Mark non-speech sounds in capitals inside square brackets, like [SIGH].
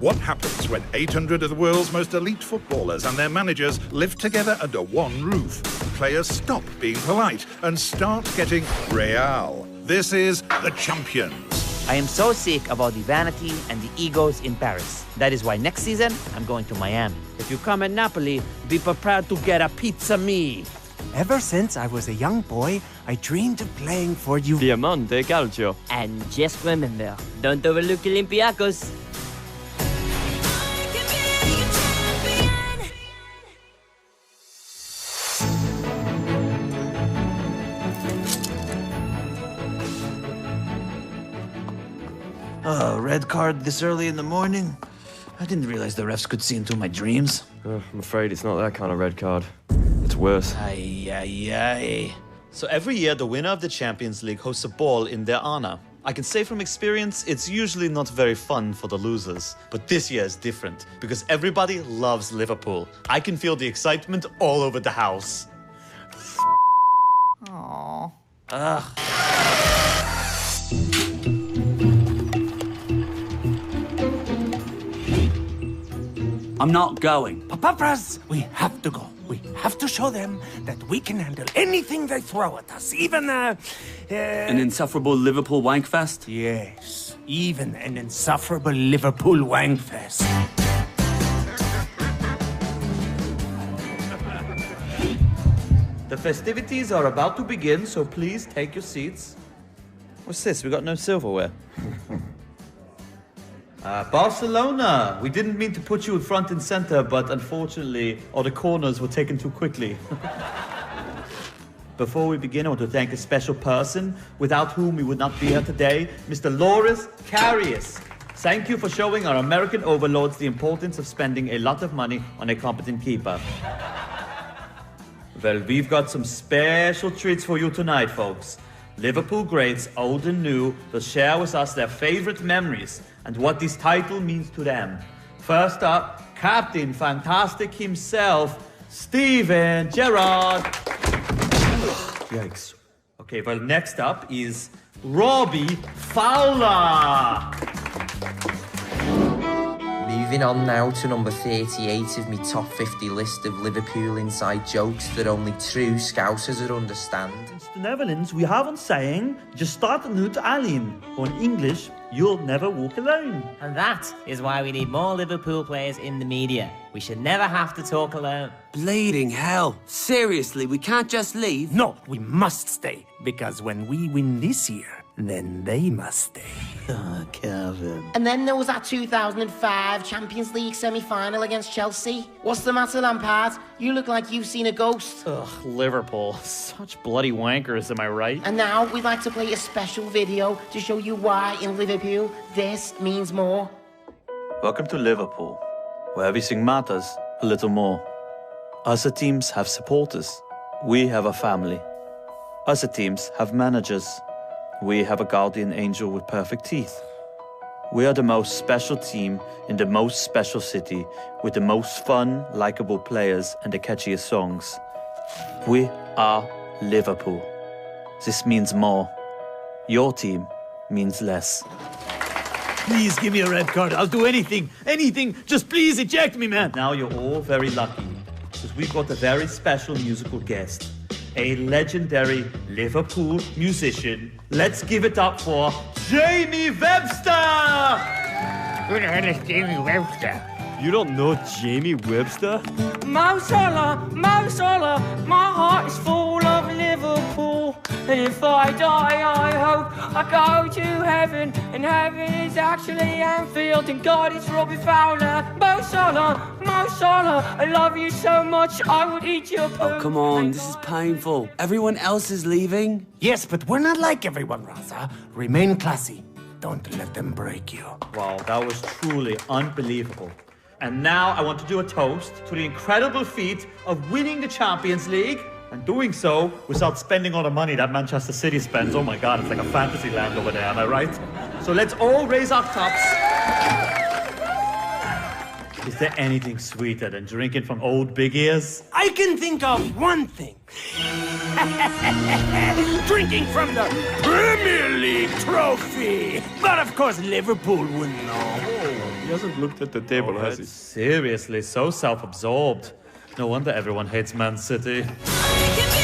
What happens when 800 of the world's most elite footballers and their managers live together under one roof? Players stop being polite and start getting real. This is The Champions. I am so sick of all the vanity and the egos in Paris. That is why next season I'm going to Miami. If you come at Napoli, be prepared to get a pizza me. Ever since I was a young boy, I dreamed of playing for you. Diamante Calcio. And just remember, don't overlook Olympiacos. Oh, red card this early in the morning? I didn't realize the refs could see into my dreams. Uh, I'm afraid it's not that kind of red card. It's worse. Ay, ay, ay. So every year, the winner of the Champions League hosts a ball in their honor. I can say from experience, it's usually not very fun for the losers. But this year is different because everybody loves Liverpool. I can feel the excitement all over the house. I'm not going. Papas, we have to go. We have to show them that we can handle anything they throw at us, even uh, uh An insufferable Liverpool wankfest? yes, even an insufferable Liverpool wankfest. The festivities are about to begin, so please take your seats. What's this? We got no silverware. [LAUGHS] Uh, Barcelona! We didn't mean to put you in front and center, but unfortunately, all the corners were taken too quickly. [LAUGHS] Before we begin, I want to thank a special person without whom we would not be here today, Mr. Loris Carius. Thank you for showing our American overlords the importance of spending a lot of money on a competent keeper. Well, we've got some special treats for you tonight, folks. Liverpool greats, old and new, will share with us their favorite memories and what this title means to them. First up, Captain Fantastic himself, Steven Gerrard. Yikes. Okay, well, next up is Robbie Fowler. Moving on now to number 38 of my top 50 list of Liverpool inside jokes that only true Scousers would understand. In the Netherlands, we have a saying, je staat nooit alleen. Or in English, you'll never walk alone. And that is why we need more Liverpool players in the media. We should never have to talk alone. Bleeding hell. Seriously, we can't just leave? No, we must stay, because when we win this year, then they must stay. Ah, Kevin. And then there was that 2005 Champions League semi-final against Chelsea. What's the matter, Lampard? You look like you've seen a ghost. Ugh, Liverpool. [LAUGHS] Such bloody wankers, am I right? And now we'd like to play a special video to show you why in Liverpool this means more. Welcome to Liverpool, where everything matters a little more. Other teams have supporters. We have a family. Other teams have managers. We have a guardian angel with perfect teeth. We are the most special team in the most special city with the most fun, likable players and the catchiest songs. We are Liverpool. This means more. Your team means less. Please give me a red card. I'll do anything. Anything. Just please eject me, man. Now you're all very lucky because we've got a very special musical guest. A legendary Liverpool musician. Let's give it up for Jamie Webster! Who the hell is Jamie Webster? You don't know Jamie Webster? Mo Salah, And if I die, I hope I go to heaven. And heaven is actually Anfield, and God is Robbie Fowler. Mo Salah, Mo Salah, I love you so much, I would eat your poo. Oh, come on, this is painful. Everyone else is leaving? Yes, but we're not like everyone, Raza. Remain classy. Don't let them break you. Wow, that was truly unbelievable. And now I want to do a toast to the incredible feat of winning the Champions League and doing so without spending all the money that Manchester City spends. Oh my god, it's like a fantasy land over there, am I right? So let's all raise our cups. Is there anything sweeter than drinking from old big ears? I can think of one thing. [LAUGHS] Drinking from the Premier League trophy. But of course, Liverpool wouldn't know. Oh, he hasn't looked at the table, oh, has he? Seriously, so self absorbed. No wonder everyone hates Man City. Can be